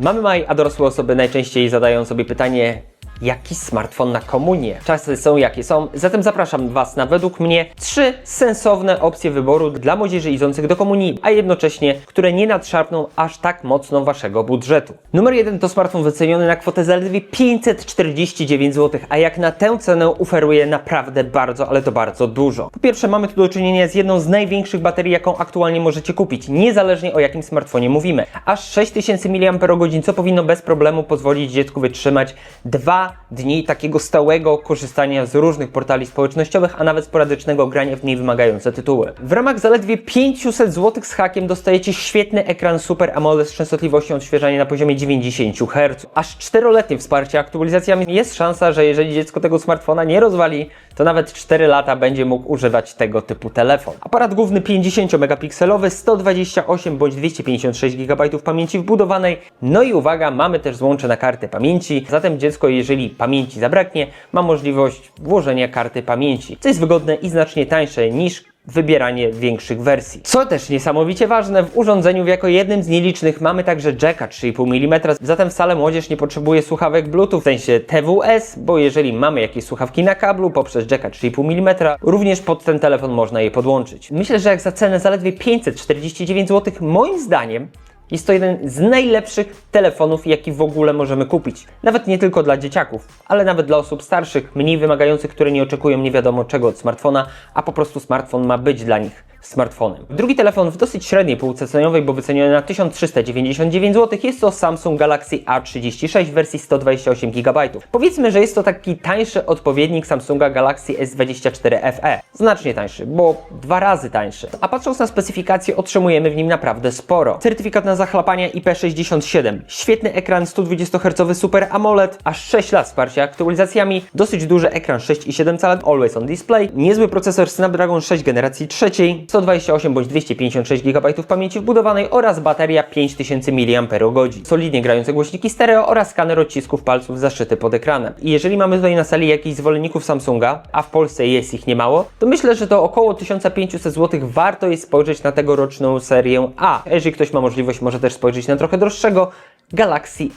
Mamy maj, a dorosłe osoby najczęściej zadają sobie pytanie, jaki smartfon na komunię? Czasy są jakie są, zatem zapraszam Was na według mnie trzy sensowne opcje wyboru dla młodzieży idących do komunii, a jednocześnie, które nie nadszarpną aż tak mocno Waszego budżetu. Numer jeden to smartfon wyceniony na kwotę zaledwie 549 zł, a jak na tę cenę oferuje naprawdę bardzo, ale to bardzo dużo. Po pierwsze mamy tu do czynienia z jedną z największych baterii, jaką aktualnie możecie kupić, niezależnie o jakim smartfonie mówimy. Aż 6000 mAh, co powinno bez problemu pozwolić dziecku wytrzymać dwa dni takiego stałego korzystania z różnych portali społecznościowych, a nawet sporadycznego grania w mniej wymagające tytuły. W ramach zaledwie 500 zł z hakiem dostajecie świetny ekran Super AMOLED z częstotliwością odświeżania na poziomie 90 Hz. Aż 4-letnie wsparcie aktualizacjami jest szansa, że jeżeli dziecko tego smartfona nie rozwali, to nawet 4 lata będzie mógł używać tego typu telefon. Aparat główny 50-megapikselowy, 128 bądź 256 GB pamięci wbudowanej. No i uwaga, mamy też złącze na kartę pamięci. Zatem dziecko, jeżeli pamięci zabraknie, ma możliwość włożenia karty pamięci, co jest wygodne i znacznie tańsze niż wybieranie większych wersji. Co też niesamowicie ważne, w urządzeniu jako jednym z nielicznych mamy także jacka 3,5 mm, zatem wcale młodzież nie potrzebuje słuchawek Bluetooth w sensie TWS, bo jeżeli mamy jakieś słuchawki na kablu poprzez jacka 3,5 mm, również pod ten telefon można je podłączyć. Myślę, że jak za cenę zaledwie 549 zł, moim zdaniem jest to jeden z najlepszych telefonów, jaki w ogóle możemy kupić. Nawet nie tylko dla dzieciaków, ale nawet dla osób starszych, mniej wymagających, które nie oczekują nie wiadomo czego od smartfona, a po prostu smartfon ma być dla nich smartfonem. Drugi telefon w dosyć średniej półce cenowej, bo wyceniony na 1399 zł, jest to Samsung Galaxy A36 w wersji 128 GB. Powiedzmy, że jest to taki tańszy odpowiednik Samsunga Galaxy S24 FE. Znacznie tańszy, bo dwa razy tańszy. A patrząc na specyfikację, otrzymujemy w nim naprawdę sporo. Certyfikat na zachlapanie IP67, świetny ekran 120 Hz Super AMOLED, aż 6 lat wsparcia aktualizacjami, dosyć duży ekran 6,7 cala Always on Display, niezły procesor Snapdragon 6 generacji trzeciej, 128 bądź 256 GB pamięci wbudowanej oraz bateria 5000 mAh. Solidnie grające głośniki stereo oraz skaner odcisków palców zaszyty pod ekranem. I jeżeli mamy tutaj na sali jakichś zwolenników Samsunga, a w Polsce jest ich niemało, to myślę, że to około 1500 zł warto jest spojrzeć na tegoroczną serię A. Jeżeli ktoś ma możliwość, może też spojrzeć na trochę droższego Galaxy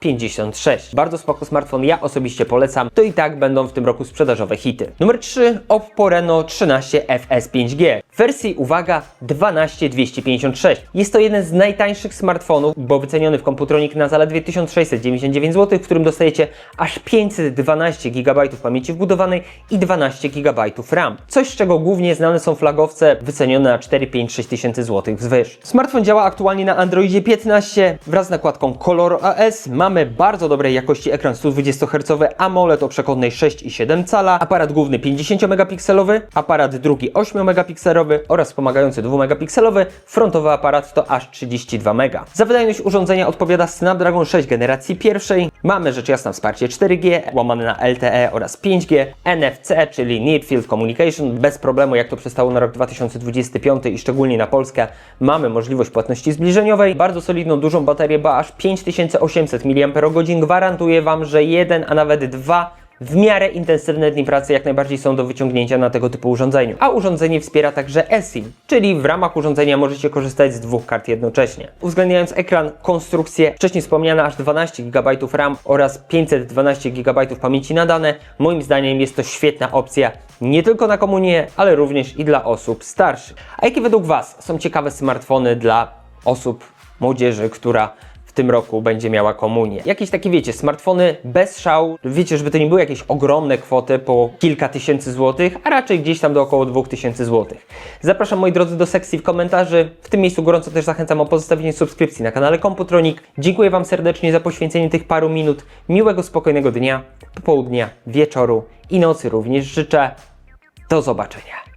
A56. Bardzo spoko smartfon, ja osobiście polecam. To i tak będą w tym roku sprzedażowe hity. Numer 3 Oppo Reno 13 FS 5G. W wersji, uwaga, 12256. Jest to jeden z najtańszych smartfonów, bo wyceniony w Computronic na zaledwie 1699 zł, w którym dostajecie aż 512 GB pamięci wbudowanej i 12 GB RAM. Coś, z czego głównie znane są flagowce wycenione na 4-5-6 tysięcy złotych wzwyż. Smartfon działa aktualnie na Androidzie 15 wraz z nakładką Color AS. Mamy bardzo dobrej jakości ekran 120 Hz AMOLED o przekątnej 6,7 cala, aparat główny 50 megapikselowy, aparat drugi 8 megapikselowy oraz wspomagający 2 megapikselowy, frontowy aparat to aż 32 mega. Za wydajność urządzenia odpowiada Snapdragon 6 generacji pierwszej. Mamy rzecz jasna wsparcie 4G, łamane na LTE oraz 5G, NFC, czyli Near Field Communication, bez problemu jak to przystało na rok 2025 i szczególnie na Polskę. Mamy możliwość płatności zbliżeniowej, bardzo solidną, dużą baterię, bo aż 5800 mAh gwarantuje Wam, że jeden, a nawet dwa w miarę intensywne dni pracy jak najbardziej są do wyciągnięcia na tego typu urządzeniu. A urządzenie wspiera także eSIM, czyli w ramach urządzenia możecie korzystać z dwóch kart jednocześnie. Uwzględniając ekran, konstrukcję, wcześniej wspomniane aż 12 GB RAM oraz 512 GB pamięci na dane, moim zdaniem jest to świetna opcja nie tylko na komunię, ale również i dla osób starszych. A jakie według Was są ciekawe smartfony dla osób, młodzieży, która w tym roku będzie miała komunię. Jakieś takie, wiecie, smartfony bez szału. Wiecie, żeby to nie były jakieś ogromne kwoty po kilka tysięcy złotych, a raczej gdzieś tam do około dwóch tysięcy złotych. Zapraszam moi drodzy do sekcji w komentarzy. W tym miejscu gorąco też zachęcam o pozostawienie subskrypcji na kanale Komputronik. Dziękuję Wam serdecznie za poświęcenie tych paru minut. Miłego, spokojnego dnia, popołudnia, wieczoru i nocy również życzę. Do zobaczenia.